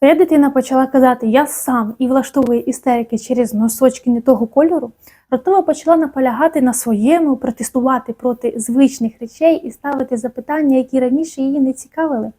Твоя дитина почала казати Я сам і влаштовує істерики через носочки не того кольору. Ротова почала наполягати на своєму, протестувати проти звичних речей і ставити запитання, які раніше її не цікавили.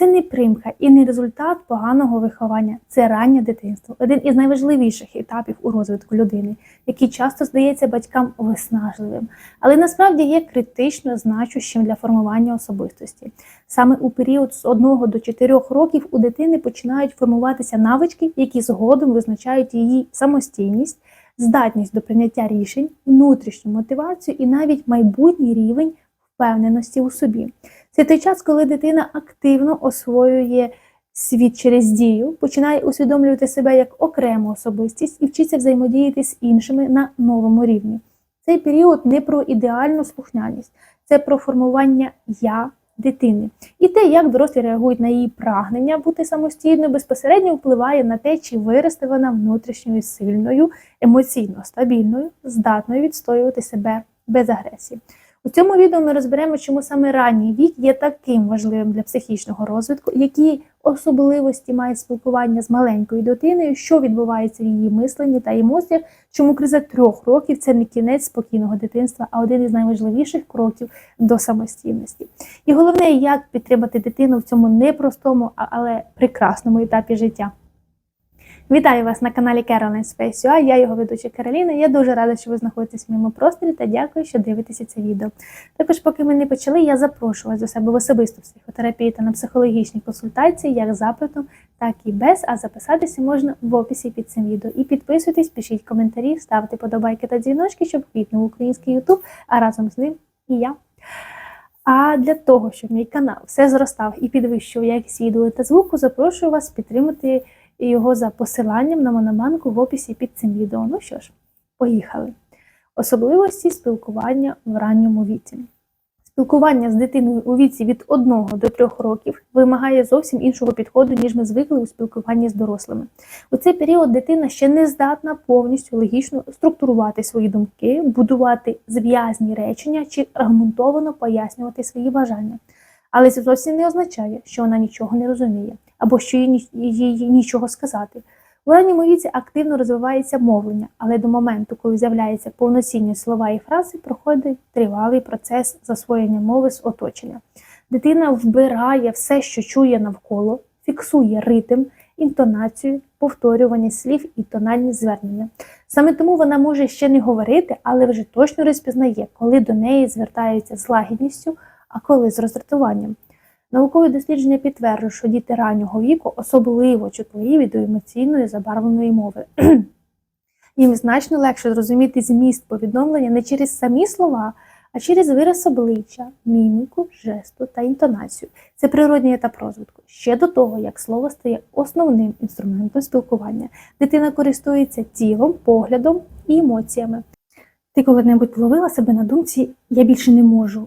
Це не примха і не результат поганого виховання, це раннє дитинство, один із найважливіших етапів у розвитку людини, який часто здається батькам виснажливим, але насправді є критично значущим для формування особистості. Саме у період з 1 до 4 років у дитини починають формуватися навички, які згодом визначають її самостійність, здатність до прийняття рішень, внутрішню мотивацію і навіть майбутній рівень впевненості у собі. Це той час, коли дитина активно освоює світ через дію, починає усвідомлювати себе як окрему особистість і вчиться взаємодіяти з іншими на новому рівні. Цей період не про ідеальну слухняність, це про формування я дитини. І те, як дорослі реагують на її прагнення бути самостійною, безпосередньо впливає на те, чи виросте вона внутрішньою сильною, емоційно стабільною, здатною відстоювати себе без агресії. У цьому відео ми розберемо, чому саме ранній вік є таким важливим для психічного розвитку, які особливості має спілкування з маленькою дитиною, що відбувається в її мисленні та емоціях, чому криза трьох років це не кінець спокійного дитинства, а один із найважливіших кроків до самостійності. І головне, як підтримати дитину в цьому непростому, але прекрасному етапі життя. Вітаю вас на каналі Caroline Space UA, я його ведуча Кароліна. Я дуже рада, що ви знаходитесь в моєму просторі та дякую, що дивитеся це відео. Також, поки ми не почали, я запрошую вас до себе в особисту психотерапію та на психологічні консультації, як запитом, так і без. А записатися можна в описі під цим відео. І підписуйтесь, пишіть коментарі, ставте подобайки та дзвіночки, щоб квітнув український Ютуб, а разом з ним і я. А для того, щоб мій канал все зростав і підвищував якість відео та звуку, запрошую вас підтримати його за посиланням на монобанку в описі під цим відео. Ну що ж, поїхали. Особливості спілкування в ранньому віці. Спілкування з дитиною у віці від 1 до 3 років вимагає зовсім іншого підходу, ніж ми звикли у спілкуванні з дорослими. У цей період дитина ще не здатна повністю логічно структурувати свої думки, будувати зв'язні речення чи аргументовано пояснювати свої бажання. Але це зовсім не означає, що вона нічого не розуміє або що їй, нічого сказати. У ранньому віці активно розвивається мовлення, але до моменту, коли з'являються повноцінні слова і фрази, проходить тривалий процес засвоєння мови з оточення. Дитина вбирає все, що чує навколо, фіксує ритм, інтонацію, повторювання слів і тональні звернення. Саме тому вона може ще не говорити, але вже точно розпізнає, коли до неї звертаються з лагідністю, а коли з роздратуванням. Наукові дослідження підтверджують, що діти раннього віку особливо чутливі до емоційної забарвленої мови. Їм значно легше зрозуміти зміст повідомлення не через самі слова, а через вираз обличчя, міміку, жесту та інтонацію. Це природній етап розвитку. Ще до того, як слово стає основним інструментом спілкування. Дитина користується тілом, поглядом і емоціями. Ти коли-небудь ловила себе на думці Я більше не можу,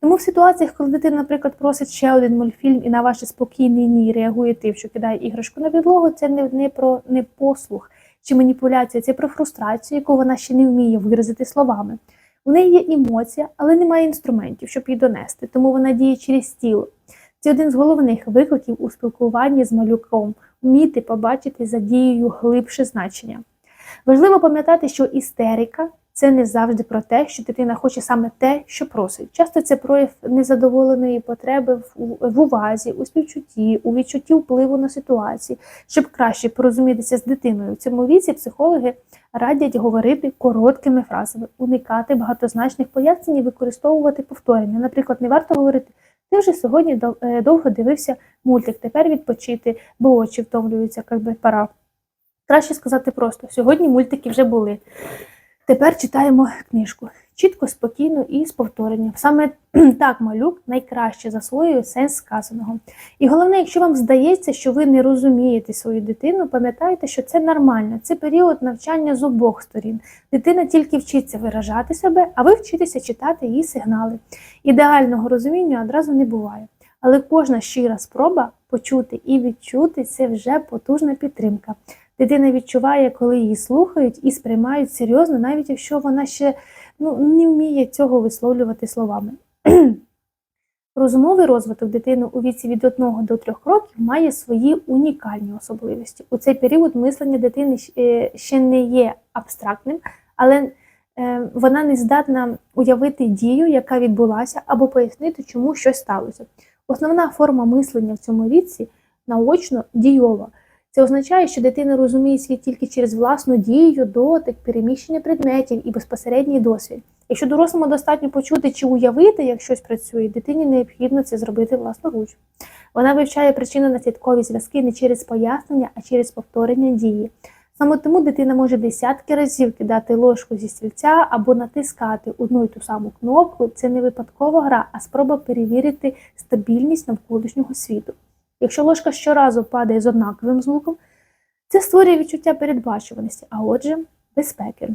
Тому в ситуаціях, коли дитина, наприклад, просить ще один мультфільм і на ваше спокійне ні реагує тим, що кидає іграшку на підлогу, це не, не про непослух чи маніпуляцію, це про фрустрацію, яку вона ще не вміє виразити словами. У неї є емоція, але немає інструментів, щоб її донести, тому вона діє через тіло. Це один з головних викликів у спілкуванні з малюком вміти побачити за дією глибше значення. Важливо пам'ятати, що істерика це не завжди про те, що дитина хоче саме те, що просить. Часто це прояв незадоволеної потреби в, увазі, у співчутті, у відчутті впливу на ситуацію. Щоб краще порозумітися з дитиною в цьому віці, психологи радять говорити короткими фразами, уникати багатозначних пояснень і використовувати повторення. Наприклад, не варто говорити. Ти вже сьогодні е, довго дивився мультик, тепер відпочити, бо очі втомлюються, як би пора. Краще сказати просто: сьогодні мультики вже були. Тепер читаємо книжку. Чітко, спокійно і з повторенням. Саме так малюк найкраще засвоює сенс сказаного. І головне, якщо вам здається, що ви не розумієте свою дитину, пам'ятайте, що це нормально. Це період навчання з обох сторін. Дитина тільки вчиться виражати себе, а ви вчитеся читати її сигнали. Ідеального розуміння одразу не буває. Але кожна щира спроба почути і відчути це вже потужна підтримка. Дитина відчуває, коли її слухають і сприймають серйозно, навіть якщо вона ще ну, не вміє цього висловлювати словами. Розумовий розвиток дитини у віці від 1 до 3 років має свої унікальні особливості. У цей період мислення дитини е, ще не є абстрактним, але е, вона не здатна уявити дію, яка відбулася, або пояснити, чому щось сталося. Основна форма мислення в цьому віці наочно дійова. Це означає, що дитина розуміє світ тільки через власну дію, дотик, переміщення предметів і безпосередній досвід. Якщо дорослому достатньо почути чи уявити, як щось працює, дитині необхідно це зробити власноруч. Вона вивчає причинно-наслідкові зв'язки не через пояснення, а через повторення дії. Саме тому дитина може десятки разів кидати ложку зі стільця або натискати одну і ту саму кнопку. Це не випадкова гра, а спроба перевірити стабільність навколишнього світу. Якщо ложка щоразу падає з однаковим звуком, це створює відчуття передбачуваності, а отже, безпеки.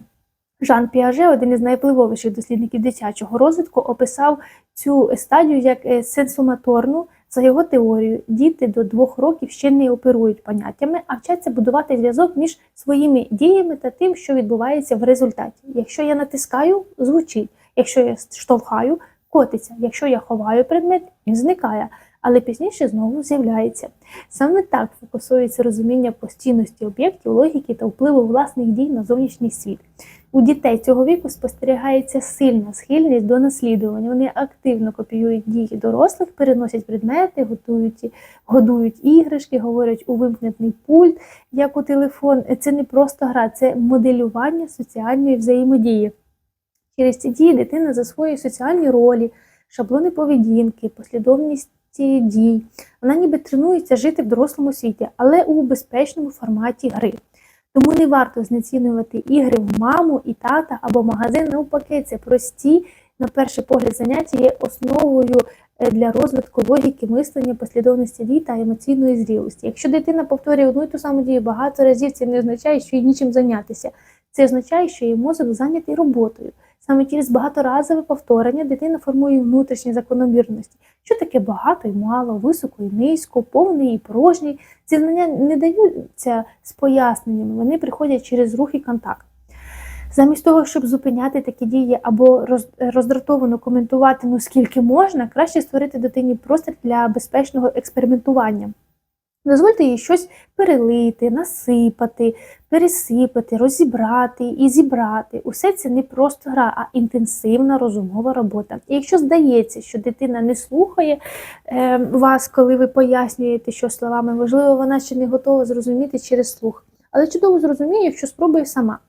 Жан Піаже, один із найвпливовіших дослідників дитячого розвитку, описав цю стадію як е, сенсомоторну. За його теорією, діти до двох років ще не оперують поняттями, а вчаться будувати зв'язок між своїми діями та тим, що відбувається в результаті. Якщо я натискаю, звучить. Якщо я штовхаю, котиться. Якщо я ховаю предмет, він зникає, але пізніше знову з'являється. Саме так фокусується розуміння постійності об'єктів, логіки та впливу власних дій на зовнішній світ. У дітей цього віку спостерігається сильна схильність до наслідування. Вони активно копіюють дії дорослих, переносять предмети, готують, годують іграшки, говорять у вимкнений пульт, як у телефон. Це не просто гра, це моделювання соціальної взаємодії. Через ці дії дитина засвоює соціальні ролі, шаблони поведінки, послідовність дій. Вона ніби тренується жити в дорослому світі, але у безпечному форматі гри. Тому не варто знецінювати ігри в маму і тата або магазин. Навпаки, це прості, на перший погляд, заняття є основою е, для розвитку логіки, мислення, послідовності дій та емоційної зрілості. Якщо дитина повторює одну і ту саму дію багато разів, це не означає, що їй нічим зайнятися. Це означає, що її мозок зайнятий роботою. Саме через багаторазове повторення дитина формує внутрішні закономірності. Що таке багато і мало, високо і низько, повний і порожній. Ці знання не даються з поясненнями, вони приходять через рух і контакт. Замість того, щоб зупиняти такі дії або роздратовано коментувати, ну скільки можна, краще створити дитині простір для безпечного експериментування. Дозвольте їй щось перелити, насипати, пересипати, розібрати і зібрати. Усе це не просто гра, а інтенсивна розумова робота. І якщо здається, що дитина не слухає е, вас, коли ви пояснюєте, що словами, можливо, вона ще не готова зрозуміти через слух, але чудово зрозуміє, якщо спробує сама.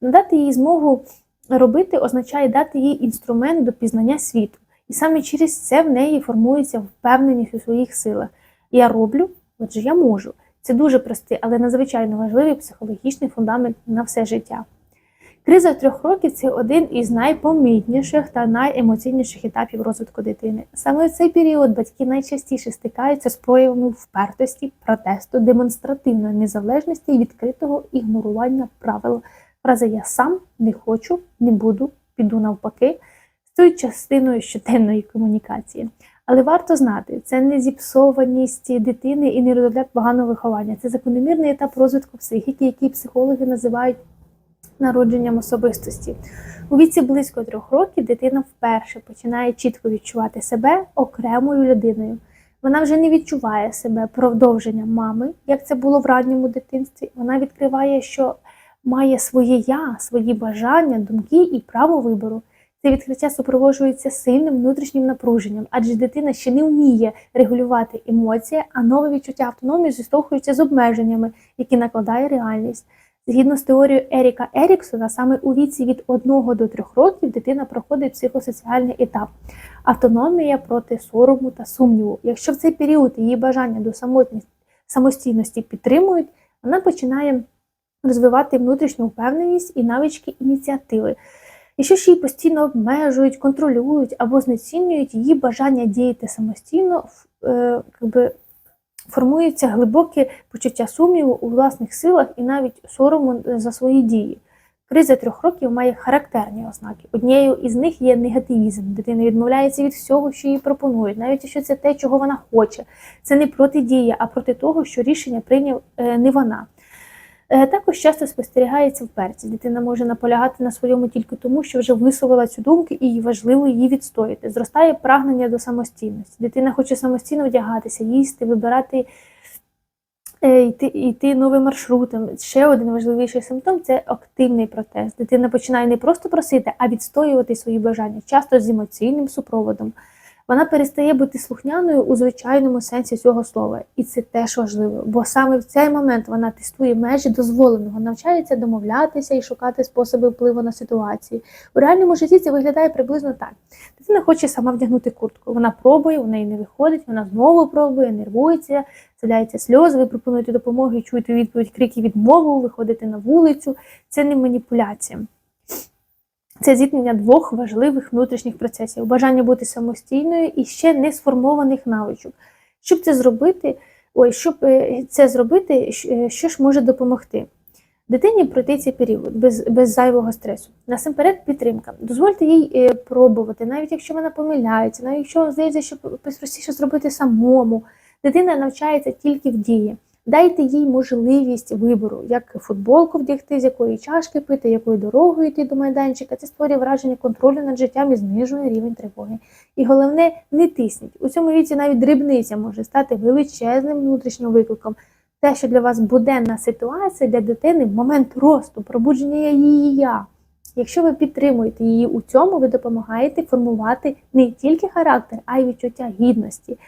Надати їй змогу робити означає дати їй інструмент до пізнання світу. І саме через це в неї формується впевненість у своїх силах. Я роблю, отже, я можу. Це дуже простий, але надзвичайно важливий психологічний фундамент на все життя. Криза трьох років це один із найпомітніших та найемоційніших етапів розвитку дитини. Саме в цей період батьки найчастіше стикаються з проявами впертості, протесту, демонстративної незалежності і відкритого ігнорування правил. Фраза Я сам не хочу, не буду, піду навпаки, стають частиною щоденної комунікації. Але варто знати, це не зіпсованість дитини і не результат поганого виховання. Це закономірний етап розвитку психіки, який психологи називають народженням особистості. У віці близько трьох років дитина вперше починає чітко відчувати себе окремою людиною. Вона вже не відчуває себе продовженням мами, як це було в ранньому дитинстві. Вона відкриває, що має своє я, свої бажання, думки і право вибору. Це відкриття супроводжується сильним внутрішнім напруженням, адже дитина ще не вміє регулювати емоції, а нове відчуття автономії зіштовхується з обмеженнями, які накладає реальність. Згідно з теорією Еріка Еріксона, саме у віці від 1 до 3 років дитина проходить психосоціальний етап автономія проти сорому та сумніву. Якщо в цей період її бажання до самостійності підтримують, вона починає розвивати внутрішню впевненість і навички ініціативи. Якщо ж її постійно обмежують, контролюють або знецінюють, її бажання діяти самостійно е, якби, формується глибоке почуття сумніву у власних силах і навіть сорому за свої дії. Криза трьох років має характерні ознаки. Однією із них є негативізм. Дитина відмовляється від всього, що їй пропонують, навіть якщо це те, чого вона хоче. Це не протидія, а проти того, що рішення прийняв е, не вона. Е, Також часто спостерігається вперті. Дитина може наполягати на своєму тільки тому, що вже висловила цю думку і важливо її відстояти. Зростає прагнення до самостійності. Дитина хоче самостійно вдягатися, їсти, вибирати е, йти, йти новим маршрутом. Ще один важливіший симптом це активний протест. Дитина починає не просто просити, а відстоювати свої бажання, часто з емоційним супроводом. Вона перестає бути слухняною у звичайному сенсі цього слова, і це теж важливо, бо саме в цей момент вона тестує межі дозволеного, навчається домовлятися і шукати способи впливу на ситуацію. У реальному житті це виглядає приблизно так: дитина хоче сама вдягнути куртку. Вона пробує, у неї не виходить, вона знову пробує, нервується, з'являються сльози. Ви пропонуєте допомогу і чуєте відповідь крики відмову, виходите на вулицю. Це не маніпуляція. Це зіткнення двох важливих внутрішніх процесів: бажання бути самостійною і ще не сформованих навичок. Щоб це зробити, ой, щоб е, це зробити, е, що ж може допомогти? Дитині пройти цей період без, без зайвого стресу. Насамперед, підтримка. Дозвольте їй е, пробувати, навіть якщо вона помиляється, навіть якщо вам здається, що простіше зробити самому. Дитина навчається тільки в дії. Дайте їй можливість вибору, як футболку вдягти, з якої чашки пити, якою дорогою йти до майданчика. Це створює враження контролю над життям і знижує рівень тривоги. І головне, не тисніть. У цьому віці навіть дрібниця може стати величезним внутрішнім викликом. Те, що для вас буденна ситуація для дитини в момент росту, пробудження її я. Якщо ви підтримуєте її у цьому, ви допомагаєте формувати не тільки характер, а й відчуття гідності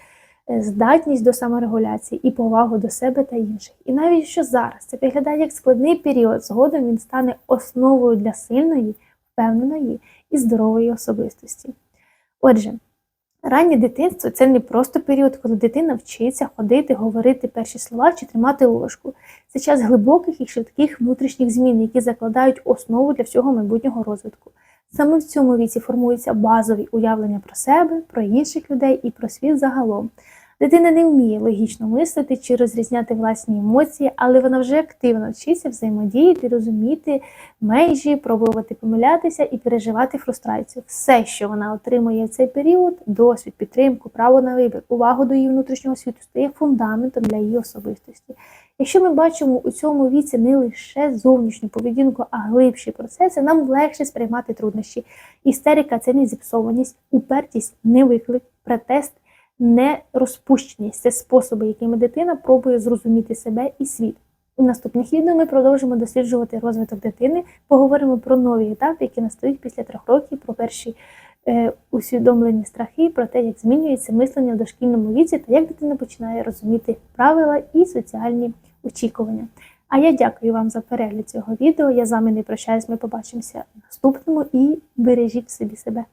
здатність до саморегуляції і повагу до себе та інших. І навіть якщо зараз це виглядає як складний період, згодом він стане основою для сильної, впевненої і здорової особистості. Отже, раннє дитинство це не просто період, коли дитина вчиться ходити, говорити перші слова чи тримати ложку. Це час глибоких і швидких внутрішніх змін, які закладають основу для всього майбутнього розвитку. Саме в цьому віці формуються базові уявлення про себе, про інших людей і про світ загалом. Дитина не вміє логічно мислити чи розрізняти власні емоції, але вона вже активно вчиться взаємодіяти, розуміти межі, пробувати помилятися і переживати фрустрацію. Все, що вона отримує в цей період, досвід, підтримку, право на вибір, увагу до її внутрішнього світу, стає фундаментом для її особистості. Якщо ми бачимо у цьому віці не лише зовнішню поведінку, а глибші процеси, нам легше сприймати труднощі. Істерика це не зіпсованість, упертість не виклик, протест не розпущеність. Це способи, якими дитина пробує зрозуміти себе і світ. У наступних відео ми продовжимо досліджувати розвиток дитини, поговоримо про нові етапи, які настають після трьох років, про перші е, усвідомлені страхи, про те, як змінюється мислення в дошкільному віці та як дитина починає розуміти правила і соціальні очікування. А я дякую вам за перегляд цього відео. Я з вами не прощаюсь. Ми побачимося в наступному і бережіть собі себе.